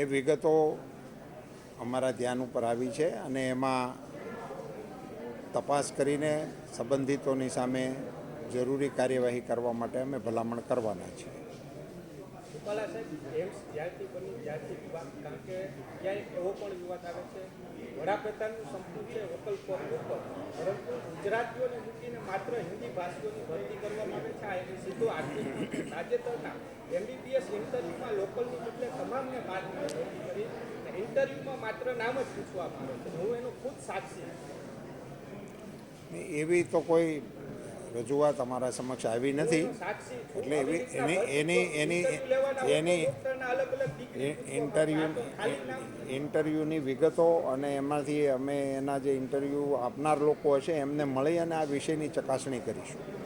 એ વિગતો અમારા ધ્યાન ઉપર આવી છે અને એમાં તપાસ કરીને સંબંધિતોની સામે જરૂરી કાર્યવાહી કરવા માટે અમે ભલામણ કરવાના છીએ. રૂપાલા છે બદલે તમામને બાદ ભરતી કરી અને ઇન્ટરવ્યુમાં માત્ર નામ જ પૂછવામાં આવે છે. હું એનો ખુદ સાક્ષી એવી તો કોઈ રજૂઆત અમારા સમક્ષ આવી નથી. એટલે એવી એની એની એની એની ઇન્ટરવ્યુ ઇન્ટરવ્યૂની વિગતો અને એમાંથી અમે એના જે ઇન્ટરવ્યૂ આપનાર લોકો હશે એમને મળી અને આ વિષયની ચકાસણી કરીશું.